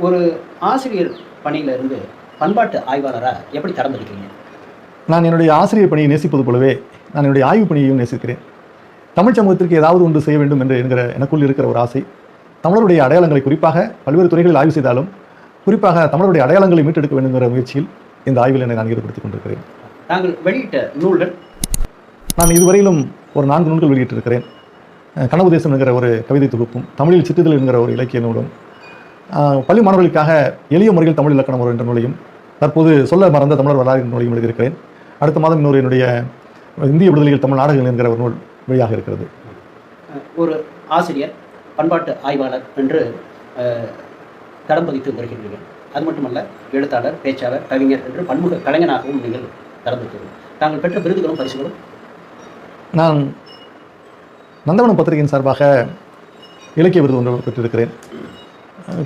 ஒரு ஆசிரியர் பணியில இருந்து பண்பாட்டு ஆய்வாளராக எப்படி கடந்திருக்கீங்க நான் என்னுடைய ஆசிரியர் பணியை நேசிப்பது போலவே நான் என்னுடைய ஆய்வு பணியையும் நேசிக்கிறேன். தமிழ் சமூகத்திற்கு ஏதாவது ஒன்று செய்ய வேண்டும் என்று என்கிற எனக்குள் இருக்கிற ஒரு ஆசை. தமிழருடைய அடையாளங்களை குறிப்பாக பல்வேறு துறைகளில் ஆய்வு செய்தாலும் குறிப்பாக தமிழருடைய அடையாளங்களை மீட்டெடுக்க வேண்டுங்கிற முயற்சியில் இந்த ஆய்வில் என்னை நான் ஈடுபடுத்திக் கொண்டிருக்கிறேன். தாங்கள் வெளியிட்ட நூல்கள்? நான் இதுவரையிலும் ஒரு நான்கு நூல்கள் வெளியிட்டிருக்கிறேன். அஹ் கனவு தேசம் என்கிற ஒரு கவிதை தொகுப்பும் தமிழில் சிற்றிதழ் என்கிற ஒரு இலக்கிய நூலும் பள்ளி மாணவர்களுக்காக எளிய முறையில் தமிழ் இலக்கணம் ஒரு என்ற நூலையும் தற்போது சொல்ல மறந்த தமிழர் வரலாறு என்ற நூலையும் எழுதியிருக்கிறேன். அடுத்த மாதம் இன்னொரு என்னுடைய இந்திய விடுதலையில் தமிழ் நாடகங்கள் என்கிற ஒரு நூல் வெளியாக இருக்கிறது. ஒரு ஆசிரியர் பண்பாட்டு ஆய்வாளர் என்று தடம் பதித்து வருகின்றீர்கள் அது மட்டுமல்ல எழுத்தாளர் பேச்சாளர் கவிஞர் என்று பன்முக கலைஞனாகவும் நீங்கள் பதித்தீர்கள். தாங்கள் பெற்ற விருதுகளும் பரிசுகளும்? நான் நந்தவனம் பத்திரிகையின் சார்பாக இலக்கிய விருது ஒன்று பெற்றிருக்கிறேன். கவி